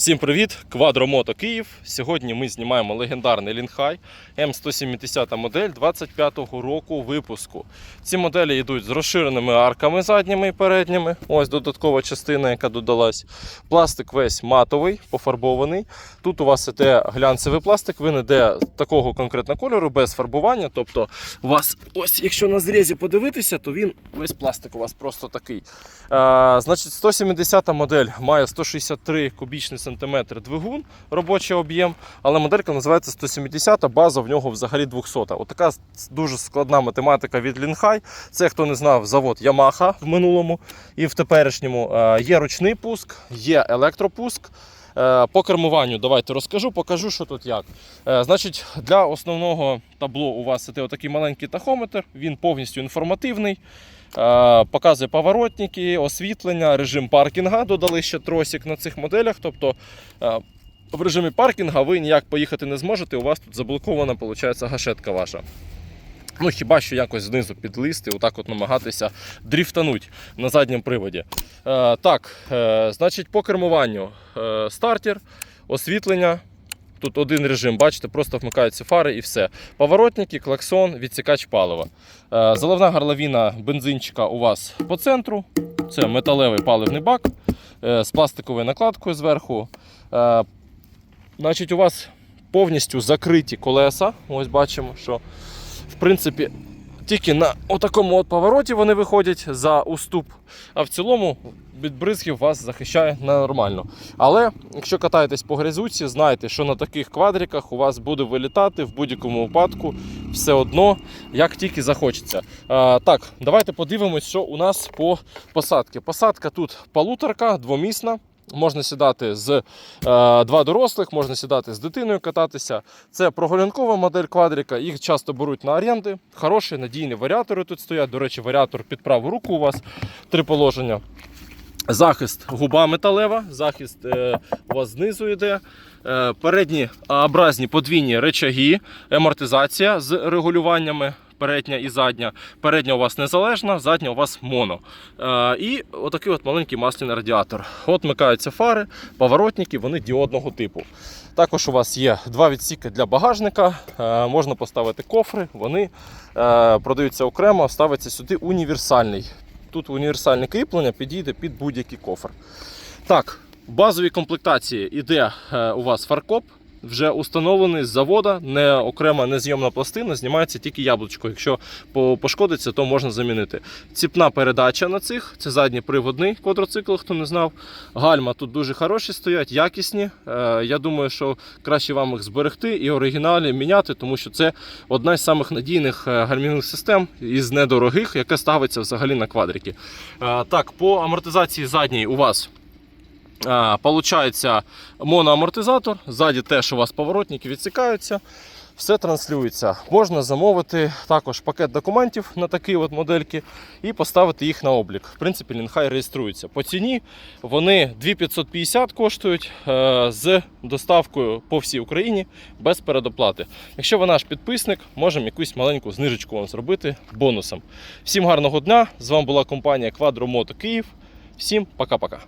Всім привіт! Квадромото Київ. Сьогодні ми знімаємо легендарний Лінхай М170 модель 25-го року випуску. Ці моделі йдуть з розширеними арками задніми і передніми. Ось додаткова частина, яка додалась. Пластик весь матовий, пофарбований. Тут у вас іде глянцевий пластик, він іде такого конкретного кольору, без фарбування. Тобто, у вас, ось, якщо на зрізі подивитися, то він весь пластик у вас просто такий. А, значить, 170 модель має 163 кубічні сантиметри двигун, робочий об'єм, але моделька називається 170, база в нього взагалі 200. Отака дуже складна математика від Лінхай. Це, хто не знав, завод Yamaha в минулому і в теперішньому. Е, Є ручний пуск, є електропуск. Е, По кермуванню давайте розкажу, покажу, що тут як. Е, Значить, для основного табло у вас іде отакий маленький тахометр, він повністю інформативний. Е, Показує поворотники, освітлення, режим паркінга. Додали ще тросик на цих моделях. Тобто в режимі паркінга ви ніяк поїхати не зможете. У вас тут заблокована виходить, гашетка ваша. Ну, хіба що якось знизу підлізти, отак от намагатися дріфтануть на задньому приводі. Е, так, е, значить, по кермуванню е, стартер, освітлення. Тут один режим, бачите, просто вмикаються фари і все. Поворотники, клаксон, відсікач палива. Е, заливна горловина бензинчика у вас по центру. Це металевий паливний бак е, з пластиковою накладкою зверху. Е, значить, у вас повністю закриті колеса. Ось бачимо, що в принципі тільки на отакому от повороті вони виходять за уступ. А в цілому від бризків вас захищає нормально. Але якщо катаєтесь по грязюці, знайте, що на таких квадриках у вас буде вилітати в будь-якому випадку все одно, як тільки захочеться. А, так, давайте подивимось, що у нас по посадці. Посадка тут полуторка, двомісна. Можна сідати з е, два дорослих, можна сідати з дитиною кататися. Це прогулянкова модель квадрика. Їх часто беруть на оренди. Хороші, надійні варіатори тут стоять. До речі, варіатор під праву руку у вас три положення. Захист губа металева, захист е, у вас знизу йде. Е, передні образні подвійні речаги, амортизація з регулюваннями. Передня і задня. Передня у вас незалежна, задня у вас моно. Е, і отакий от маленький масляний радіатор. От микаються фари, поворотники, вони діодного типу. Також у вас є два відсіки для багажника. Е, можна поставити кофри, вони е, продаються окремо, ставиться сюди універсальний. Тут універсальне кріплення підійде під будь-який кофр. Так, в базовій комплектації йде у вас фаркоп. Вже установлений з завода, не окрема незйомна пластина, знімається тільки яблучко. Якщо пошкодиться, то можна замінити. Ціпна передача на цих, це задній приводний квадроцикл, хто не знав. Гальма тут дуже хороші стоять, якісні. Е, Я думаю, що краще вам їх зберегти і оригіналі міняти, тому що це одна з самих надійних е, гальмівних систем із недорогих, яка ставиться взагалі на квадрики. Е, Так, по амортизації задній у вас. А, Получається моноамортизатор, ззаді теж у вас поворотники відсікаються, все транслюється. Можна замовити також пакет документів на такі от модельки і поставити їх на облік. В принципі, Лінхай реєструється. По ціні вони 2550 коштують е, з доставкою по всій Україні без передоплати. Якщо ви наш підписник, можемо якусь маленьку знижечку вам зробити бонусом. Всім гарного дня! З вами була компанія Quadromoto Київ. Всім пока-пока.